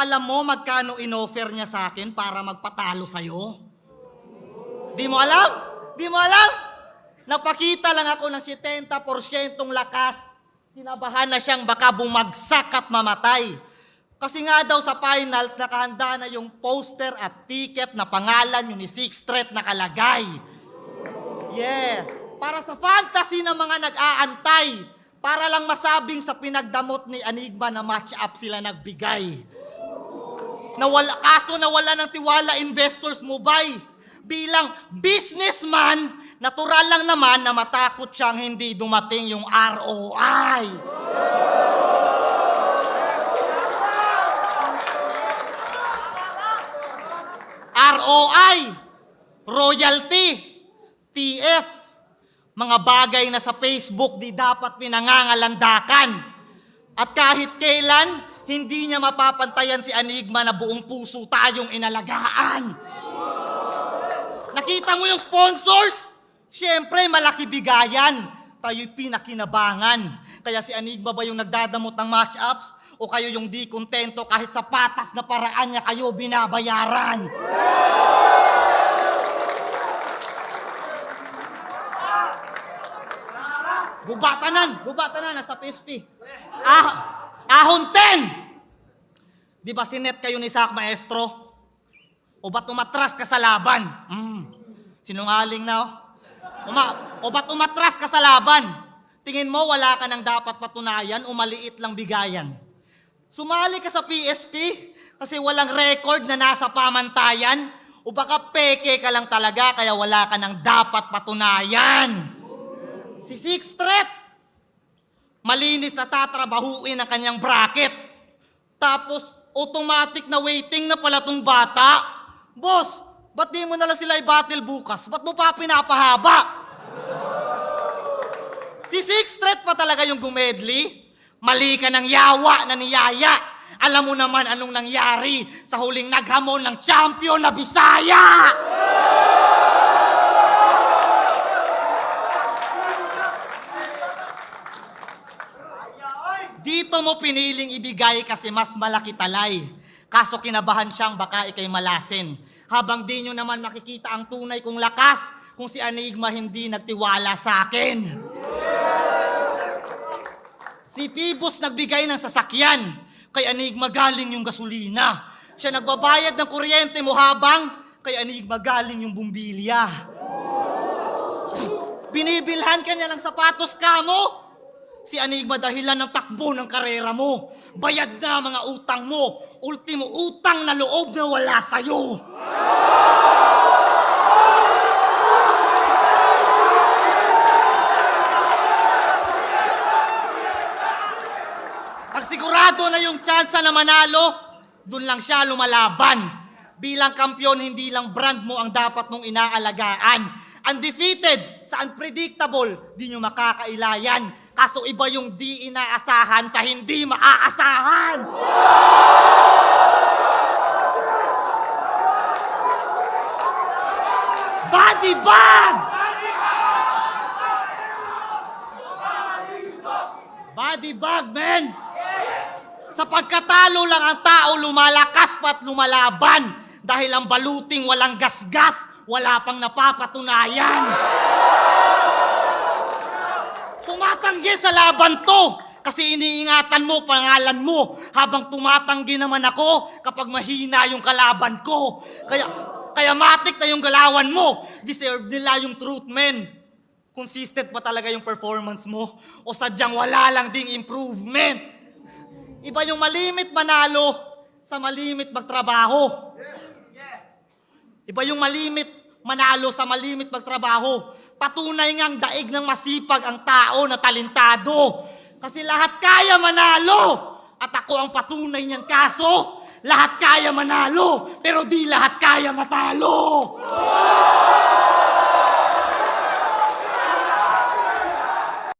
alam mo magkano inoffer niya sa akin para magpatalo sa'yo? Di mo alam? Di mo alam? Napakita lang ako ng 70% lakas. Kinabahan na siyang baka bumagsak at mamatay. Kasi nga daw sa finals, nakahanda na yung poster at ticket na pangalan yung ni Six Threat nakalagay. Yeah. Para sa fantasy ng mga nag-aantay. Para lang masabing sa pinagdamot ni Enigma na match-up sila nagbigay. Nawala, kaso nawala ng tiwala investors mo, bay. Bilang businessman, natural lang naman na matakot siyang hindi dumating yung ROI. ROI, royalty, TF, mga bagay na sa Facebook di dapat pinangangalandakan. At kahit kailan, hindi niya mapapantayan si Enigma na buong puso tayong inalagaan. Nakita mo yung sponsors? Siyempre, malaki bigayan. Tayo'y pinakinabangan. Kaya si Enigma ba yung nagdadamot ng match-ups? O kayo yung di kontento kahit sa patas na paraan niya kayo binabayaran? Gubatanan! Gubatanan! Nasa PSP. Ah, ahon 10! Di ba sinet kayo ni Sak Maestro? O ba't umatras ka sa laban? Mm. Sinungaling na, oh. Uma, o ba't umatras ka sa laban? Tingin mo wala ka nang dapat patunayan o maliit lang bigayan? Sumali ka sa PSP kasi walang record na nasa pamantayan? O baka peke ka lang talaga kaya wala ka nang dapat patunayan? Si Six Threat, malinis na tatrabahuin ang kanyang bracket. Tapos, automatic na waiting na pala tong bata. Boss, ba't di mo nalang sila i-battle bukas? Ba't mo pa pinapahaba? Si Six Threat pa talaga yung gumedli? Mali ka ng yawa na niyaya. Alam mo naman anong nangyari sa huling naghamon ng champion na Bisaya! Dito mo piniling ibigay kasi mas malaki talay. Kaso kinabahan siyang baka ikay malasin. Habang di nyo naman makikita ang tunay kong lakas kung si Enigma hindi nagtiwala sa akin. Si Pibos nagbigay ng sasakyan. Kay Enigma galing yung gasolina. Siya nagbabayad ng kuryente mo habang kay Enigma galing yung bumbilya. Binibilhan ka niya ng sapatos ka mo. Si Enigma dahilan ng takbo ng karera mo. Bayad na mga utang mo. Ultimo utang na loob na wala sa'yo. Pag sigurado na yung tsansa na manalo, dun lang siya lumalaban. Bilang kampyon, hindi lang brand mo ang dapat mong inaalagaan. Undefeated sa unpredictable, di nyo makakailayan. Kaso iba yung di inaasahan sa hindi maaasahan. Body bag! Body bag, man! Sa pagkatalo lang ang tao lumalakas pa't lumalaban dahil ang baluting walang gasgas, wala pang napapatunayan. Tumatanggi sa laban to kasi iniingatan mo pangalan mo habang tumatanggi naman ako kapag mahina yung kalaban ko. Kaya, kaya matik na yung galawan mo. Deserve nila yung truth, men. Consistent pa talaga yung performance mo o sadyang wala lang ding improvement. Iba yung malimit manalo sa malimit magtrabaho. Iba yung malimit manalo sa malimit magtrabaho. Patunay ngang daig ng masipag ang tao na talentado. Kasi lahat kaya manalo. At ako ang patunay niyang kaso. Lahat kaya manalo, pero di lahat kaya matalo.